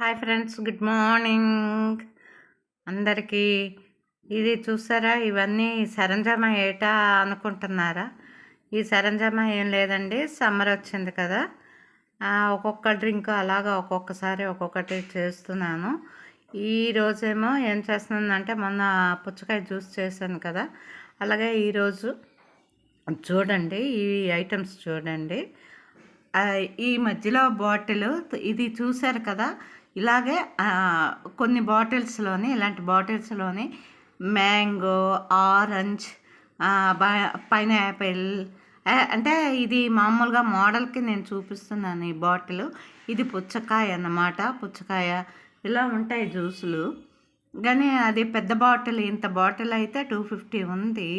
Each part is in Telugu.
Hi friends good morning. అందరికీ ఇది చూసారా? ఇవన్నీ సరంజామా ఏటా అనుకుంటున్నారా? ఈ సరంజామా ఏం లేదండి సమ్మర్ వచ్చింది కదా. ఒక్కొక్క డ్రింక్ అలాగా ఒక్కొక్కసారి ఒక్కొక్కటి చేస్తున్నాను. ఈ రోజేమో ఏం చేస్తున్నానంటే మొన్న పుచ్చకాయ జ్యూస్ చేశాను కదా. అలాగే ఈరోజు చూడండి ఈ ఐటమ్స్ చూడండి. ఈ మధ్యలో బాటిల్ ఇది చూశారు కదా? ఇలాగే కొన్ని బాటిల్స్లోని ఇలాంటి బాటిల్స్లోని మ్యాంగో ఆరెంజ్ పైనాపిల్ అంటే ఇది మామూలుగా మోడల్కి నేను చూపిస్తున్నాను ఈ బాటిల్. ఇది పుచ్చకాయ అన్నమాట. పుచ్చకాయ ఇలా ఉంటాయి జ్యూసులు. కానీ అది పెద్ద బాటిల్ ఇంత బాటిల్ అయితే టూ ఫిఫ్టీ ఉంది.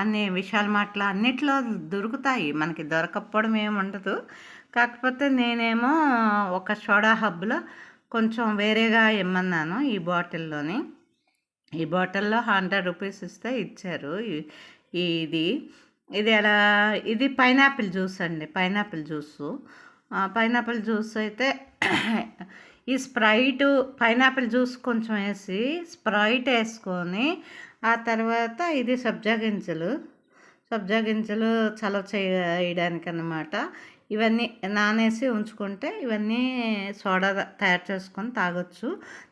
అన్ని విషయాలు మాటలు అన్నిట్లో దొరుకుతాయి. మనకి దొరకపోవడం ఏమి ఉండదు. కాకపోతే నేనేమో ఒక సోడా హబ్లో కొంచెం వేరేగా ఇమ్మన్నాను ఈ బాటిల్లోని. ఈ బాటిల్లో హండ్రెడ్ రూపీస్ ఇస్తే ఇచ్చారు. ఇది ఇది ఎలా ఇది పైనాపిల్ జ్యూస్ అండి పైనాపిల్ జ్యూసు. పైనాపిల్ జ్యూస్ అయితే ఈ స్ప్రైట్ పైనాపిల్ జ్యూస్ కొంచెం వేసి స్ప్రైట్ వేసుకొని ఆ తర్వాత ఇది సబ్జా గింజలు. సబ్జా గింజలు చలవ చేయడానికి అన్నమాట ఇవన్నీ నానేసి ఉంచుకుంటే ఇవన్నీ సోడా తయారు చేసుకొని తాగొచ్చు.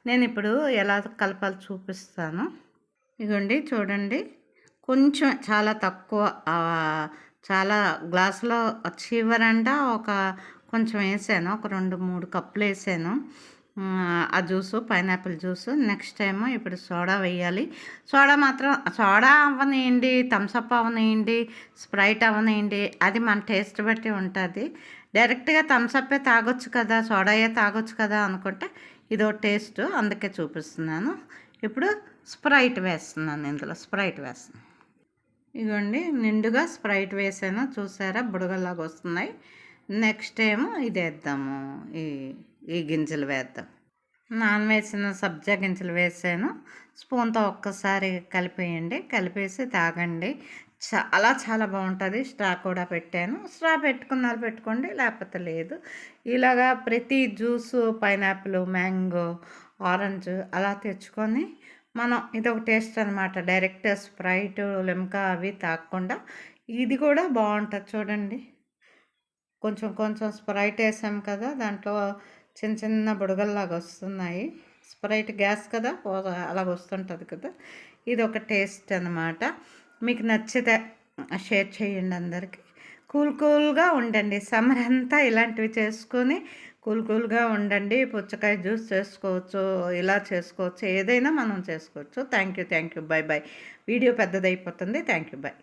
నేను ఇప్పుడు ఎలా కలపాలి చూపిస్తాను. ఇగోండి చూడండి. కొంచెం చాలా తక్కువ చాలా గ్లాసులో చివరండా ఒక కొంచెం వేసాను. ఒక రెండు మూడు కప్పులు వేసాను. ఆ జ్యూసు పైనాపిల్ జ్యూసు. నెక్స్ట్ ఏమో ఇప్పుడు సోడా వేయాలి. సోడా మాత్రం సోడా అవనేయండి థమ్సప్ అవనేయండి స్ప్రైట్ అవనేయండి. అది మన టేస్ట్ బట్టి ఉంటుంది. డైరెక్ట్గా థమ్సప్పే తాగొచ్చు కదా సోడాయే తాగొచ్చు కదా అనుకుంటే ఇదో టేస్ట్ అందుకే చూపిస్తున్నాను. ఇప్పుడు స్ప్రైట్ వేస్తున్నాను ఇందులో స్ప్రైట్ వేస్తున్నాను. ఇదిగోండి నిండుగా స్ప్రైట్ వేసాను. చూసారా బుడగలాగా వస్తున్నాయి. నెక్స్ట్ ఏమో ఇది వేద్దాము ఈ ఈ గింజలు వేద్దాం. నాన్ వేసిన సబ్జా గింజలు వేసాను. స్పూన్తో ఒక్కసారి కలిపేయండి. కలిపేసి తాగండి. చాలా చాలా బాగుంటుంది. స్ట్రా కూడా పెట్టాను. స్ట్రా పెట్టుకున్నారు పెట్టుకోండి లేకపోతే లేదు. ఇలాగా ప్రతి జ్యూసు పైనాపిల్ మ్యాంగో ఆరెంజ్ అలా తెచ్చుకొని మనం ఇదొక టేస్ట్ అనమాట డైరెక్ట్ స్ప్రైట్ లిమ్కా అవి తాగకుండా ఇది కూడా బాగుంటుంది చూడండి. కొంచెం కొంచెం స్ప్రైట్ వేసాం కదా దాంట్లో చిన్న చిన్న బుడగల్లాగా వస్తున్నాయి. స్ప్రైట్ గ్యాస్ కదా? అలాగ వస్తుంటుంది కదా? ఇది ఒక టేస్ట్ అనమాట మీకు నచ్చితే షేర్ చేయండి అందరికీ. కూల్ కూల్గా ఉండండి. సమ్మర్ అంతా ఇలాంటివి చేసుకొని కూల్ కూల్గా ఉండండి. పుచ్చకాయ జ్యూస్ చేసుకోవచ్చు ఇలా చేసుకోవచ్చు ఏదైనా మనం చేసుకోవచ్చు. Thank you thank you bye bye video పెద్దదైపోతుంది. Thank you bye